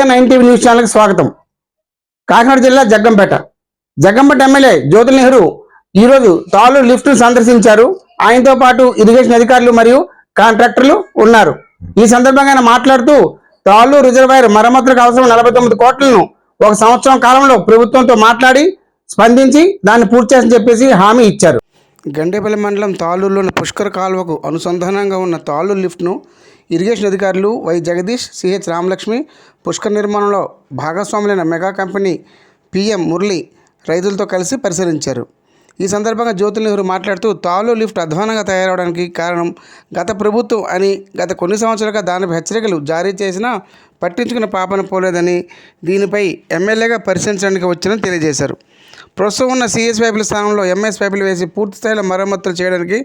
ఏ nine TV news ఛానల్కి స్వాగతం. కాకినాడ జిల్లా జగ్గంపేట. జగ్గంపేట ఎమ్మెల్యే జ్యోతి నెహ్రూ ఈరోజు తాళూరు లిఫ్ట్ను సందర్శించారు. ఆయనతో పాటు ఇరిగేషన్ అధికారులు మరియు కాంట్రాక్టర్లు ఉన్నారు. ఈ సందర్భంగా ఆయన మాట్లాడుతూ తాళూరు రిజర్వాయర్ మరమ్మతులకు అవసరం నలభై తొమ్మిది కోట్లను ఒక సంవత్సరం కాలంలో ప్రభుత్వంతో మాట్లాడి స్పందించి దాన్ని పూర్తి చేసి చెప్పేసి హామీ ఇచ్చారు. గండేపల్లి మండలం తాళూరులోని పుష్కర కాలువకు అనుసంధానంగా ఉన్న తాళూరు లిఫ్ట్ను ఇరిగేషన్ అధికారులు వై జగదీష్ సిహెచ్ రామలక్ష్మి పుష్కర్ నిర్మాణంలో భాగస్వాములైన మెగా కంపెనీ పిఎం మురళి రైతులతో కలిసి పరిశీలించారు. ఈ సందర్భంగా జ్యోతుల నెహ్రూ మాట్లాడుతూ తాళూరు లిఫ్ట్ అధ్వానంగా తయారవడానికి కారణం గత ప్రభుత్వం అని గత కొన్ని సంవత్సరాలుగా దానిపై హెచ్చరికలు జారీ చేసినా పట్టించుకున్న పాపన పోలేదని దీనిపై ఎమ్మెల్యేగా పరిశీలించడానికి వచ్చినని తెలియజేశారు. ప్రస్తుతం ఉన్న సిఎస్ పైపుల స్థానంలో ఎంఎస్ పైపులు వేసి పూర్తి స్థాయిలో మరమ్మతులు చేయడానికి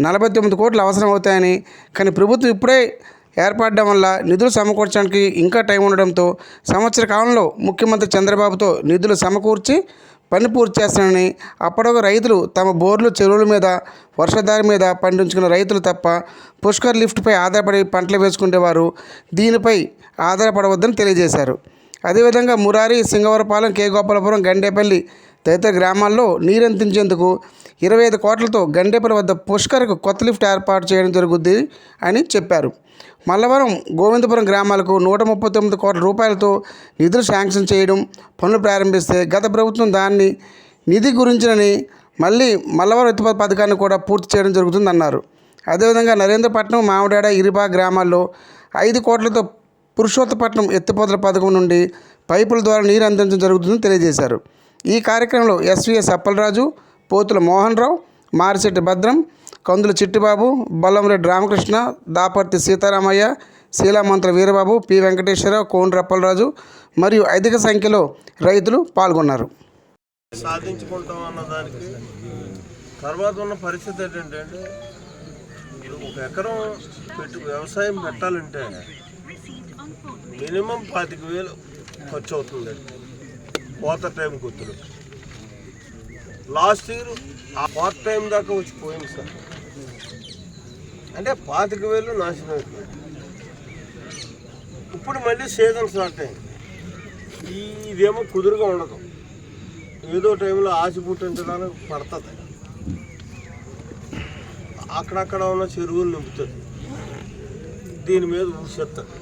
నలభై తొమ్మిది కోట్లు అవసరం అవుతాయని కానీ ప్రభుత్వం ఇప్పుడే ఏర్పడడం వల్ల నిధులు సమకూర్చడానికి ఇంకా టైం ఉండడంతో సంవత్సర కాలంలో ముఖ్యమంత్రి చంద్రబాబుతో నిధులు సమకూర్చి పని పూర్తి చేస్తానని అప్పటికి రైతులు తమ బోర్లు చెరువుల మీద వర్షధారి మీద పండించుకున్న రైతులు తప్ప పుష్కర్ లిఫ్ట్పై ఆధారపడి పంటలు వేసుకునేవారు దీనిపై ఆధారపడవద్దని తెలియజేశారు. అదేవిధంగా మురారి సింగవరపాలెం కే. గోపాలపురం గండేపల్లి తదితర గ్రామాల్లో నీరందించేందుకు ఇరవై ఐదు కోట్లతో గండేపల్లి వద్ద పుష్కర్కు కొత్త లిఫ్ట్ ఏర్పాటు చేయడం జరుగుద్ది అని చెప్పారు. మల్లవరం గోవిందపురం గ్రామాలకు నూట ముప్పై తొమ్మిది కోట్ల రూపాయలతో నిధులు శాంక్షన్ చేయడం పనులు ప్రారంభిస్తే గత ప్రభుత్వం దాన్ని నిధి గురించినని మళ్ళీ మల్లవరం ఎత్తిపోత పథకాన్ని కూడా పూర్తి చేయడం జరుగుతుందన్నారు. అదేవిధంగా నరేంద్రపట్నం మామిడాడ ఇరిబా గ్రామాల్లో ఐదు కోట్లతో పురుషోత్తపట్నం ఎత్తిపోతల పథకం నుండి పైపుల ద్వారా నీరు అందించడం జరుగుతుందని తెలియజేశారు. ఈ కార్యక్రమంలో ఎస్వీఎస్ అప్పలరాజు పోతుల మోహన్ రావు మారిశెట్టి భద్రం కందుల చిట్టిబాబు బొల్లంరెడ్డి రామకృష్ణ దాపర్తి సీతారామయ్య శీలామంత్ర వీరబాబు పి వెంకటేశ్వరరావు కోండ్ర అప్పలరాజు మరియు అధిక సంఖ్యలో రైతులు పాల్గొన్నారు. సాధించుకుంటాం అన్న దానికి తర్వాత ఉన్న పరిస్థితి ఏంటంటే ఒక ఎకరం పెట్టు వ్యవసాయం పెట్టాలంటే మినిమం పాతిక వేలు ఖర్చు అవుతుంది కోత టైం గుర్తులు. లాస్ట్ ఇయర్ ఆ కోత టైం దాకా వచ్చి పోయింది సార్. అంటే పాతిక వేలు నాశనం అయిపోయింది. ఇప్పుడు మళ్ళీ సీజన్ స్టార్ట్ అయింది. ఇదేమో కుదురుగా ఉండదు. ఏదో టైంలో ఆశ పుట్టించడానికి పడుతుంది. అక్కడక్కడ ఉన్న చెరువులు నింపుతుంది దీని మీద ఊసేస్తుంది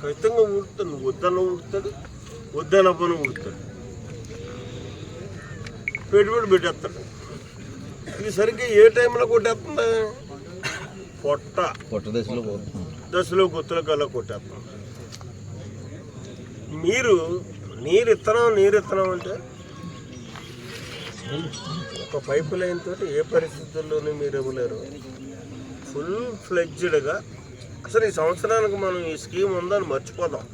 ఖచ్చితంగా ఉడుతుంది నువ్వు వద్దన్న ఉడుతుంది వద్దన్న పని ఊడుతుంది పెట్టుబడి పెట్టేస్తాడు. ఇది సరిగ్గా ఏ టైంలో కొట్టేస్తుంది? పొట్ట. పొట్ట దశలో దశలో గుత్తుల కల్లా కొట్టేస్తాం మీరు నీరు ఇత్తనం నీరు ఇత్తనం అంటే ఒక పైపు లైన్ తోటి ఏ పరిస్థితుల్లోనూ మీరు ఇవ్వలేరు. ఫుల్ ఫ్లెడ్జ్డ్గా. అసలు ఈ సంవత్సరానికి మనం ఈ స్కీమ్ ఉందని మర్చిపోదాం.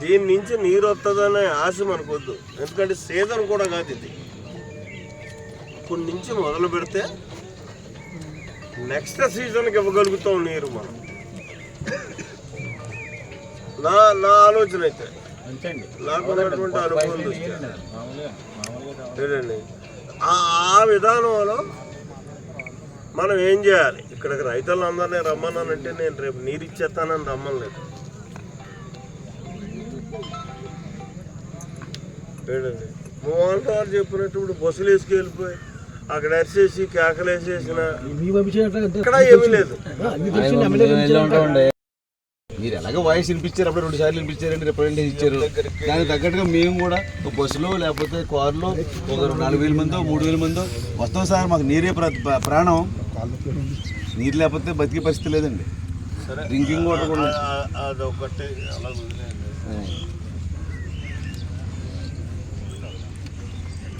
దీని నుంచి నీరు వస్తుందనే ఆశ మనకు వద్దు ఎందుకంటే సీజన్ కూడా కాదు ఇది. ఇప్పటి నుంచి మొదలు పెడితే నెక్స్ట్ సీజన్కి ఇవ్వగలుగుతాం నీరు మనం. నా నా ఆలోచన అయితే. నాకు ఉన్నటువంటి అనుభవం ఆ విధానంలో మనం ఏం చేయాలి? ఇక్కడికి రైతులందరినీ రమ్మన్నానంటే నేను రేపు నీరు ఇచ్చేస్తానని రమ్మలేదు మోహన్ గారు చెప్పినట్టు ఇప్పుడు బస్సులు వేసుకెళ్ళిపోయి అక్కడ అరిసేసి కేకలేసేసిన ఇక్కడ ఏమీ లేదు. మీరు ఎలాగో వాయిస్ వినిపించారు అప్పుడు రెండు సార్లు వినిపించారండి రిప్రజెంటేషన్ ఇచ్చారు. దానికి తగ్గట్టుగా మేము కూడా ఒక బస్సులో లేకపోతే కారులో ఒక నాలుగు వేల మందో మూడు వేల మందో వస్తాం సార్ మాకు నీరే ప్ర- ప్ర- ప్రాణం. నీరు లేకపోతే బతికే పరిస్థితి లేదండి. సరే. డ్రింకింగ్ వాటర్ కూడా అదొకటి అలా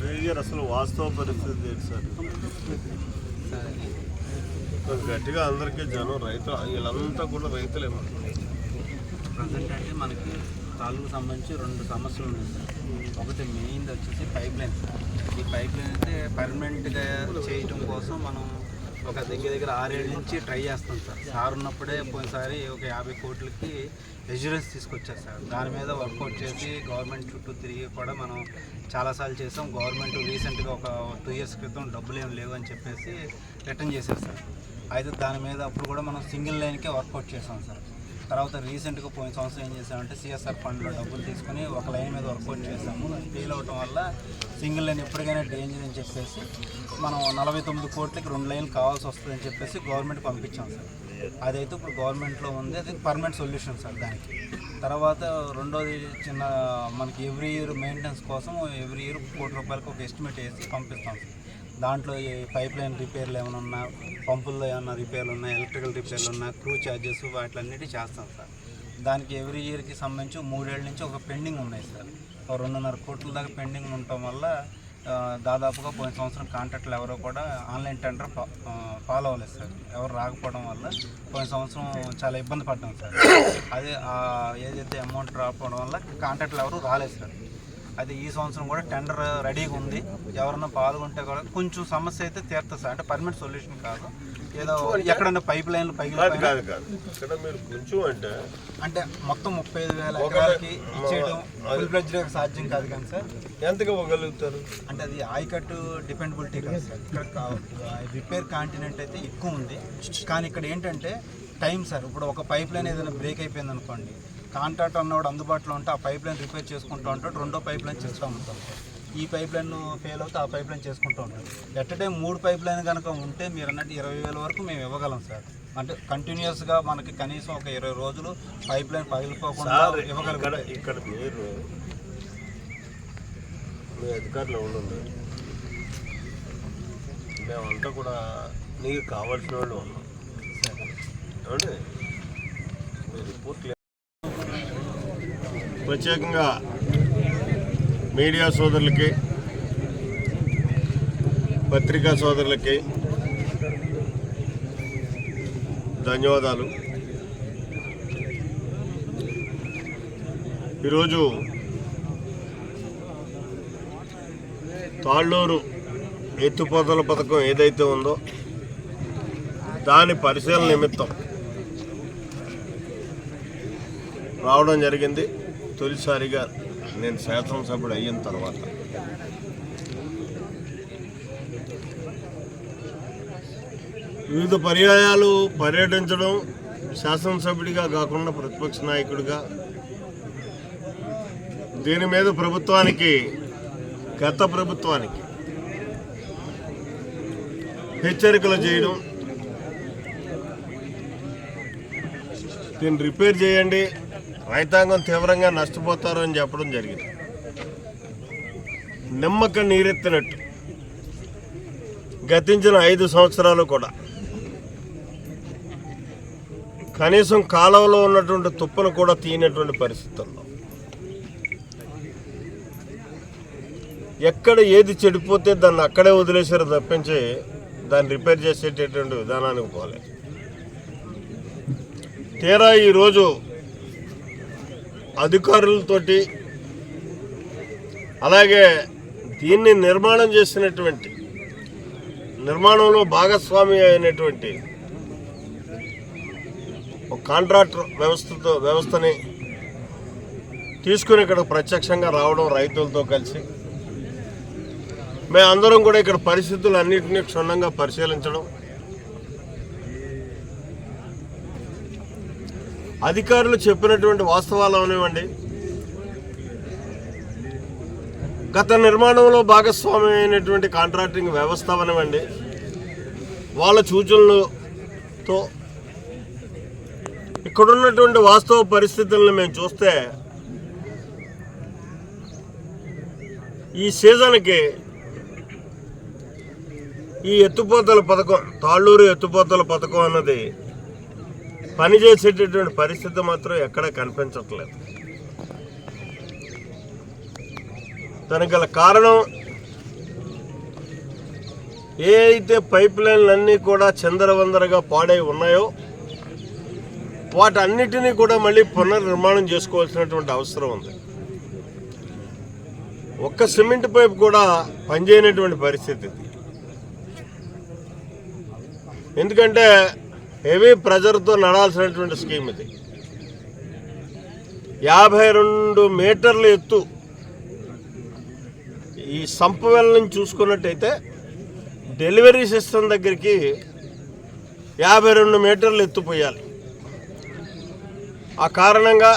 మేజర్ అసలు వాస్తవ పరిస్థితి ఏంటి సార్? కొంచెం గట్టిగా అందరికీ జనం రైతు వీళ్ళంతా కూడా రైతులే ప్రజెంట్ అంటే మనకి తాలూకు సంబంధించి రెండు సమస్యలు ఉన్నాయి సార్. ఒకటి మెయిన్ వచ్చేసి పైప్ లైన్ ఈ పైప్ లైన్ అయితే పర్మనెంట్గా చేయటం కోసం మనం ఒక దగ్గర దగ్గర ఆరేళ్ళ నుంచి ట్రై చేస్తాం సార్. సార్ ఉన్నప్పుడే పోయినసారి ఒక యాభై కోట్లకి ఎష్యూరెన్స్ తీసుకొచ్చారు సార్. దాని మీద వర్కౌట్ చేసి గవర్నమెంట్ చుట్టూ తిరిగి కూడా మనం చాలాసార్లు చేసాం. గవర్నమెంట్ రీసెంట్గా ఒక టూ ఇయర్స్ క్రితం డబ్బులు ఏం లేవు అని చెప్పేసి రిటర్న్ చేశారు సార్. అయితే దాని మీద అప్పుడు కూడా మనం సింగిల్ లైన్కే వర్కౌట్ చేసాం సార్. తర్వాత రీసెంట్గా పోయిన సంవత్సరం ఏం చేసామంటే సిఎస్ఆర్ ఫండ్లో డబ్బులు తీసుకొని ఒక లైన్ మీద వర్కౌట్ చేసాము. ఫెయిల్ అవటం వల్ల సింగిల్ లైన్ ఎప్పటికైనా డేంజర్ అని చెప్పేసి మనం నలభై తొమ్మిది కోట్లకి రెండు లైన్లు కావాల్సి వస్తుందని చెప్పేసి గవర్నమెంట్ పంపించాం సార్. అదైతే ఇప్పుడు గవర్నమెంట్లో ఉంది. అది పర్మనెంట్ సొల్యూషన్ సార్ దానికి. తర్వాత రెండోది చిన్న మనకి ఎవ్రీ ఇయర్ మెయింటెనెన్స్ కోసం ఎవ్రీ ఇయర్ కోటి రూపాయలకు ఒక ఎస్టిమేట్ వేసి పంపిస్తాం సార్. దాంట్లో ఈ పైప్ లైన్ రిపేర్లు ఏమైనా ఉన్నా పంపుల్లో ఏమైనా రిపేర్లు ఉన్నా ఎలక్ట్రికల్ రిపేర్లు ఉన్నా క్రూ ఛార్జెస్ వాటిలన్నిటి చేస్తాం సార్. దానికి ఎవ్రీ ఇయర్కి సంబంధించి మూడేళ్ళ నుంచి ఒక పెండింగ్ ఉన్నాయి సార్. రెండున్నర కోట్ల దాకా పెండింగ్ ఉండటం వల్ల దాదాపుగా పోయిన సంవత్సరం కాంట్రాక్ట్లు ఎవరో కూడా ఆన్లైన్ టెండర్ ఫాలో అవ్వలేదు సార్. ఎవరు రాకపోవడం వల్ల పోయిన సంవత్సరం చాలా ఇబ్బంది పడ్డాం సార్. అదే ఏదైతే అమౌంట్ రాకపోవడం వల్ల కాంట్రాక్ట్లు ఎవరు రాలేదు సార్. అది ఈ సంవత్సరం కూడా టెండర్ రెడీగా ఉంది. ఎవరన్నా పాల్గొంటే కూడా కొంచెం సమస్య అయితే తీరుతుంది సార్. అంటే పర్మనెంట్ సొల్యూషన్ కాదు. ఏదో ఎక్కడన్నా పైప్ లైన్లు పైకి కాదు కాదు ఇక్కడ మీరు కొంచెం అంటే అంటే మొత్తం ముప్పై ఐదు వేల ఎకరాలకి ఇచ్చేయడం ఫుల్ సాధ్యం కాదు కానీ సార్. ఎంతగా ఇవ్వగలుగుతారు? అంటే అది ఆయకట్టు డిపెండబిలిటీ కాదు సార్. ఇక్కడ రిపేర్ కాంటినెంట్ అయితే ఎక్కువ ఉంది. కానీ ఇక్కడ ఏంటంటే టైం సార్. ఇప్పుడు ఒక పైప్ లైన్ ఏదైనా బ్రేక్ అయిపోయింది అనుకోండి కాంట్రాక్ట్ అన్నవాడు అందుబాటులో ఉంటే ఆ పైప్ లైన్ రిపేర్ చేసుకుంటూ ఉంటాడు. రెండో పైప్ లైన్ చేస్తూ ఉంటాం. ఈ పైప్ లైన్ ఫెయిల్ అవుతే ఆ పైప్ లైన్ చేసుకుంటూ ఉంటాం. ఎట్ టైం మూడు పైప్ లైన్ కనుక ఉంటే మీరు అన్నట్టు ఇరవై వేల వరకు మేము ఇవ్వగలం సార్. అంటే కంటిన్యూస్గా మనకి కనీసం ఒక ఇరవై రోజులు పైప్ లైన్ పగిలిపోకుండా సార్ ఇక్కడ మీరు మీ అధికారులు ఎవరు మేమంతా కూడా నీకు కావాల్సిన వాళ్ళు ఉన్నాం. ఏమండి? రిపోర్ట్ ప్రత్యేకంగా మీడియా సోదరులకి పత్రికా సోదరులకి ధన్యవాదాలు. ఈరోజు తాళ్ళూరు ఎత్తుపోతల పథకం ఏదైతే ఉందో దాని పరిశీలన నిమిత్తం రావడం జరిగింది. తొలిసారిగా నేను శాసనసభ్యుడు అయిన తర్వాత. వివిధ పర్యాయాలు పర్యటించడం శాసనసభ్యుడిగా కాకుండా ప్రతిపక్ష నాయకుడిగా. దీని మీద ప్రభుత్వానికి గత ప్రభుత్వానికి హెచ్చరికలు చేయడం. దీన్ని రిపేర్ చేయండి. రైతాంగం తీవ్రంగా నష్టపోతారు అని చెప్పడం జరిగింది. నిమ్మక నీరెత్తినట్టు. గతించిన ఐదు సంవత్సరాలు కూడా. కనీసం కాలువలో ఉన్నటువంటి తుప్పను కూడా తీయనటువంటి పరిస్థితుల్లో. ఎక్కడ ఏది చెడిపోతే దాన్ని అక్కడే వదిలేసారు తప్పించి దాన్ని రిపేర్ చేసేటటువంటి విధానానికి పోలేదు. తీరా ఈరోజు అధికారులతోటి అలాగే దీన్ని నిర్మాణం చేసినటువంటి నిర్మాణంలో భాగస్వామి అయినటువంటి ఒక కాంట్రాక్టర్ వ్యవస్థతో వ్యవస్థని తీసుకుని ఇక్కడ ప్రత్యక్షంగా రావడం రైతులతో కలిసి మేమందరం కూడా ఇక్కడ పరిస్థితులు అన్నింటినీ క్షుణ్ణంగా పరిశీలించడం అధికారులు చెప్పినటువంటి వాస్తవాలు అవనివ్వండి. గత నిర్మాణంలో భాగస్వామి అయినటువంటి కాంట్రాక్టింగ్ వ్యవస్థ అవనివ్వండి. వాళ్ళ సూచనలతో ఇక్కడున్నటువంటి వాస్తవ పరిస్థితులను మేము చూస్తే ఈ సీజన్కి ఈ ఎత్తుపోతల పథకం తాళ్ళూరు ఎత్తుపోతల పథకం అన్నది పనిచేసేటటువంటి పరిస్థితి మాత్రం ఎక్కడ కనిపించట్లేదు. దానికి గల కారణం ఏ అయితే పైప్ లైన్లన్నీ కూడా చందరవందరగా పాడై ఉన్నాయో వాటన్నిటినీ కూడా మళ్ళీ పునర్నిర్మాణం చేసుకోవాల్సినటువంటి అవసరం ఉంది. ఒక్క సిమెంట్ పైప్ కూడా పనిచేయనటువంటి పరిస్థితి ఎందుకంటే హెవీ ప్రెజర్తో నడాల్సినటువంటి స్కీమ్ ఇది. యాభై రెండు మీటర్ల ఎత్తు ఈ సంపవెల నుంచి చూసుకున్నట్టయితే డెలివరీ సిస్టమ్ దగ్గరికి యాభై రెండు మీటర్లు ఎత్తు పోయాలి. ఆ కారణంగా